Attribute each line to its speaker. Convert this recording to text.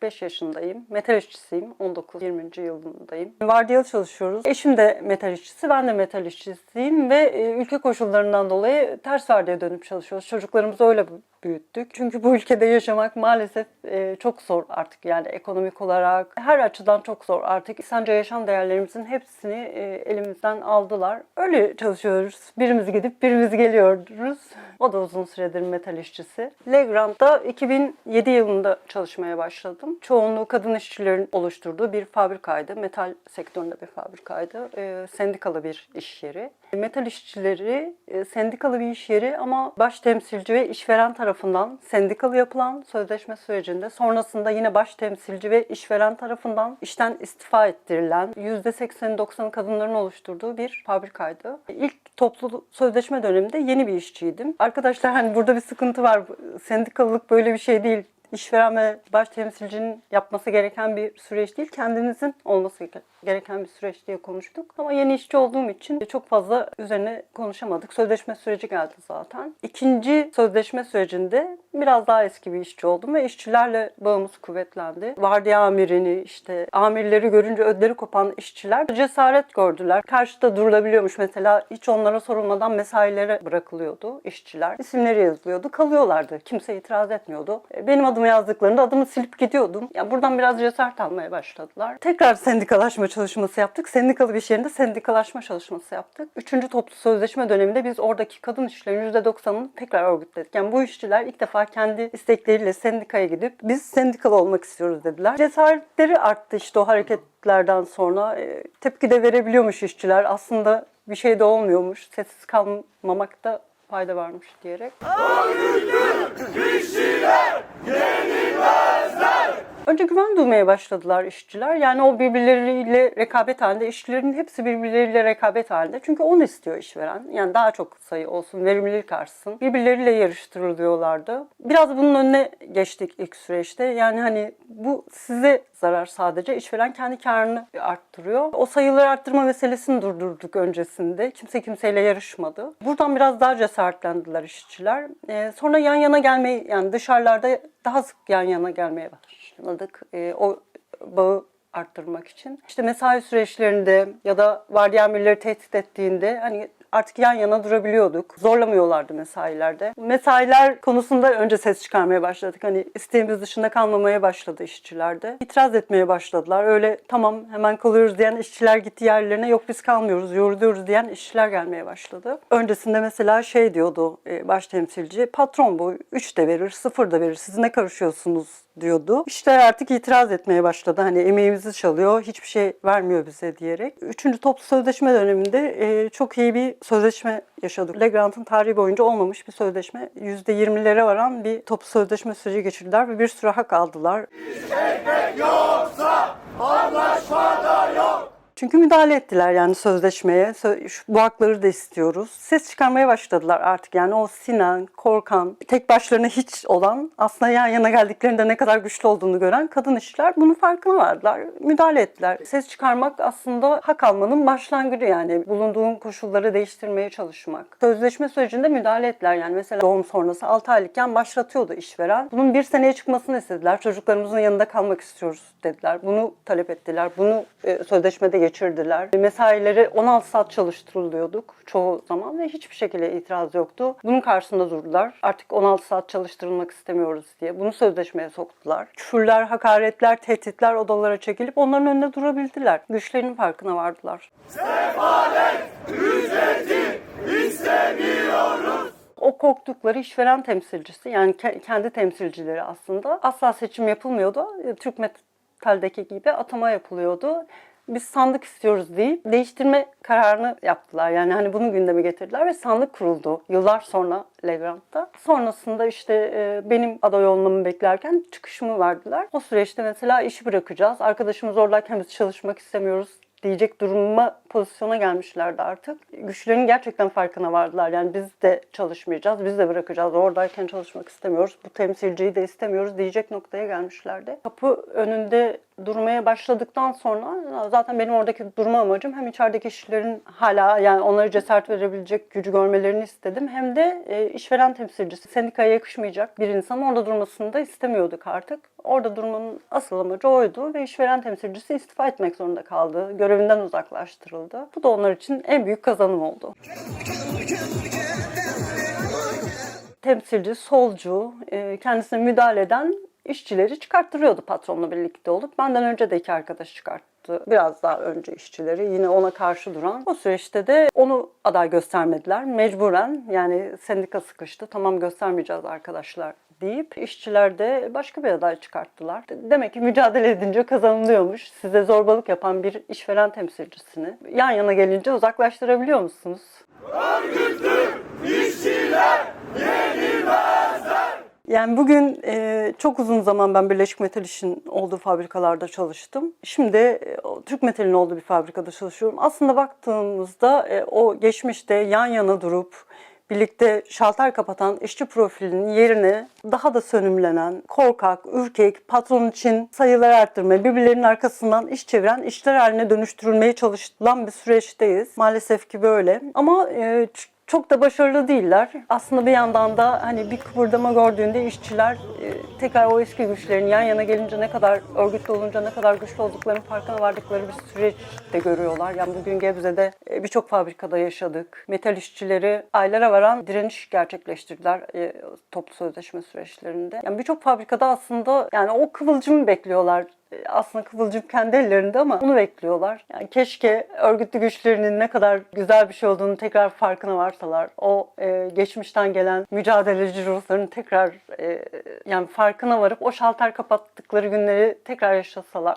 Speaker 1: 45 yaşındayım. Metal işçisiyim. 19-20. yılındayım. Vardiyalı çalışıyoruz. Eşim de metal işçisi, ben de metal işçisiyim ve e, ülke koşullarından dolayı ters vardiya dönüp çalışıyoruz. Çocuklarımızı öyle büyüttük. Çünkü bu ülkede yaşamak maalesef e, çok zor artık yani ekonomik olarak her açıdan çok zor artık. İnsanca yaşam değerlerimizin hepsini e, elimizden aldılar. Öyle çalışıyoruz. Birimiz gidip birimiz geliyoruz. O da uzun süredir metal işçisi. Legrand'da 2007 yılında çalışmaya başladım. Çoğunluğu kadın işçilerin oluşturduğu bir fabrikaydı. Metal sektöründe bir fabrikaydı. E, sendikalı bir iş yeri. Metal işçileri e, sendikalı bir iş yeri ama baş temsilci ve işveren tarafından sendikalı yapılan sözleşme sürecinde sonrasında yine baş temsilci ve işveren tarafından işten istifa ettirilen %80-90 kadınların oluşturduğu bir fabrikaydı. İlk toplu sözleşme döneminde yeni bir işçiydim. Arkadaşlar hani burada bir sıkıntı var. Sendikalılık böyle bir şey değil işveren ve baş temsilcinin yapması gereken bir süreç değil, kendinizin olması gereken bir süreç diye konuştuk. Ama yeni işçi olduğum için çok fazla üzerine konuşamadık. Sözleşme süreci geldi zaten. İkinci sözleşme sürecinde biraz daha eski bir işçi oldum ve işçilerle bağımız kuvvetlendi. Vardiya amirini, işte amirleri görünce ödleri kopan işçiler cesaret gördüler. Karşıda durulabiliyormuş mesela hiç onlara sorulmadan mesailere bırakılıyordu işçiler. İsimleri yazılıyordu, kalıyorlardı. Kimse itiraz etmiyordu. Benim adımı yazdıklarında adımı silip gidiyordum. Ya buradan biraz cesaret almaya başladılar. Tekrar sendikalaşma çalışması yaptık. Sendikalı bir iş yerinde sendikalaşma çalışması yaptık. Üçüncü toplu sözleşme döneminde biz oradaki kadın işçilerin %90'ını tekrar örgütledik. Yani bu işçiler ilk defa kendi istekleriyle sendikaya gidip biz sendikalı olmak istiyoruz dediler. Cesaretleri arttı işte o hareketlerden sonra. E, tepki de verebiliyormuş işçiler. Aslında bir şey de olmuyormuş. Sessiz kalmamakta fayda varmış diyerek. Önce güven duymaya başladılar işçiler. Yani o birbirleriyle rekabet halinde, işçilerin hepsi birbirleriyle rekabet halinde. Çünkü onu istiyor işveren. Yani daha çok sayı olsun, verimlilik artsın. Birbirleriyle yarıştırılıyorlardı. Biraz bunun önüne geçtik ilk süreçte. Yani hani bu size zarar sadece. İşveren kendi karını arttırıyor. O sayıları arttırma meselesini durdurduk öncesinde. Kimse kimseyle yarışmadı. Buradan biraz daha cesaretlendiler işçiler. Ee, sonra yan yana gelmeyi, yani dışarılarda daha sık yan yana gelmeye başladık. Ee, o bağı arttırmak için. İşte mesai süreçlerinde ya da vardiya amirleri tehdit ettiğinde hani artık yan yana durabiliyorduk. Zorlamıyorlardı mesailerde. Mesailer konusunda önce ses çıkarmaya başladık. Hani isteğimiz dışında kalmamaya başladı işçilerde. İtiraz etmeye başladılar. Öyle tamam hemen kalıyoruz diyen işçiler gitti yerlerine yok biz kalmıyoruz, yoruluyoruz diyen işçiler gelmeye başladı. Öncesinde mesela şey diyordu e, baş temsilci patron bu 3 de verir, 0 da verir. Siz ne karışıyorsunuz diyordu. İşte artık itiraz etmeye başladı. Hani emeğimizi çalıyor, hiçbir şey vermiyor bize diyerek. Üçüncü toplu sözleşme döneminde e, çok iyi bir sözleşme yaşadık. Legrand'ın tarihi boyunca olmamış bir sözleşme. %20'lere varan bir toplu sözleşme süreci geçirdiler ve bir sürü hak aldılar. Çünkü müdahale ettiler yani sözleşmeye. Bu hakları da istiyoruz. Ses çıkarmaya başladılar artık yani o Sinan, Korkan, tek başlarına hiç olan aslında yan yana geldiklerinde ne kadar güçlü olduğunu gören kadın işçiler bunun farkına vardılar. Müdahale ettiler. Ses çıkarmak aslında hak almanın başlangıcı yani bulunduğun koşulları değiştirmeye çalışmak. Sözleşme sürecinde müdahale ettiler yani mesela doğum sonrası 6 aylıkken başlatıyordu işveren. Bunun bir seneye çıkmasını istediler. Çocuklarımızın yanında kalmak istiyoruz dediler. Bunu talep ettiler. Bunu e, sözleşmede geçirdiler. Mesaileri 16 saat çalıştırılıyorduk çoğu zaman ve hiçbir şekilde itiraz yoktu. Bunun karşısında durdular. Artık 16 saat çalıştırılmak istemiyoruz diye. Bunu sözleşmeye soktular. Küfürler, hakaretler, tehditler odalara çekilip onların önünde durabildiler. Güçlerinin farkına vardılar. O korktukları işveren temsilcisi yani ke- kendi temsilcileri aslında asla seçim yapılmıyordu. E, Türk Metal'deki gibi atama yapılıyordu. Biz sandık istiyoruz deyip değiştirme kararını yaptılar. Yani hani bunu gündeme getirdiler ve sandık kuruldu yıllar sonra Legrand'da. Sonrasında işte e, benim aday olmamı beklerken çıkışımı verdiler. O süreçte mesela işi bırakacağız. Arkadaşımız oradayken biz çalışmak istemiyoruz diyecek duruma pozisyona gelmişlerdi artık. Güçlerinin gerçekten farkına vardılar. Yani biz de çalışmayacağız, biz de bırakacağız. Oradayken çalışmak istemiyoruz. Bu temsilciyi de istemiyoruz diyecek noktaya gelmişlerdi. Kapı önünde durmaya başladıktan sonra zaten benim oradaki durma amacım hem içerideki işçilerin hala yani onlara cesaret verebilecek gücü görmelerini istedim. Hem de e, işveren temsilcisi sendikaya yakışmayacak bir insan orada durmasını da istemiyorduk artık. Orada durmanın asıl amacı oydu ve işveren temsilcisi istifa etmek zorunda kaldı. Görevinden uzaklaştırıldı. Bu da onlar için en büyük kazanım oldu. Temsilci, solcu, e, kendisine müdahale eden işçileri çıkarttırıyordu patronla birlikte olup. Benden önce de iki arkadaş çıkarttı. Biraz daha önce işçileri yine ona karşı duran. O süreçte de onu aday göstermediler. Mecburen yani sendika sıkıştı. Tamam göstermeyeceğiz arkadaşlar deyip işçiler de başka bir aday çıkarttılar. Demek ki mücadele edince kazanılıyormuş. Size zorbalık yapan bir işveren temsilcisini yan yana gelince uzaklaştırabiliyor musunuz? Yani bugün e, çok uzun zaman ben Birleşik Metal İş'in olduğu fabrikalarda çalıştım. Şimdi e, Türk Metal'in olduğu bir fabrikada çalışıyorum. Aslında baktığımızda e, o geçmişte yan yana durup birlikte şalter kapatan işçi profilinin yerine daha da sönümlenen, korkak, ürkek, patron için sayıları arttırmaya, birbirlerinin arkasından iş çeviren işler haline dönüştürülmeye çalışılan bir süreçteyiz. Maalesef ki böyle. Ama e, çok da başarılı değiller. Aslında bir yandan da hani bir kıpırdama gördüğünde işçiler e, tekrar o eski güçlerini yan yana gelince ne kadar örgütlü olunca ne kadar güçlü olduklarının farkına vardıkları bir süreç de görüyorlar. Yani bugün Gebze'de e, birçok fabrikada yaşadık. Metal işçileri aylara varan direniş gerçekleştirdiler e, toplu sözleşme süreçlerinde. Yani birçok fabrikada aslında yani o kıvılcımı bekliyorlar aslında kıvılcım kendi ellerinde ama onu bekliyorlar. Yani keşke örgütlü güçlerinin ne kadar güzel bir şey olduğunu tekrar farkına varsalar. O e, geçmişten gelen mücadeleci ruhlarının tekrar e, yani farkına varıp o şalter kapattıkları günleri tekrar yaşasalar.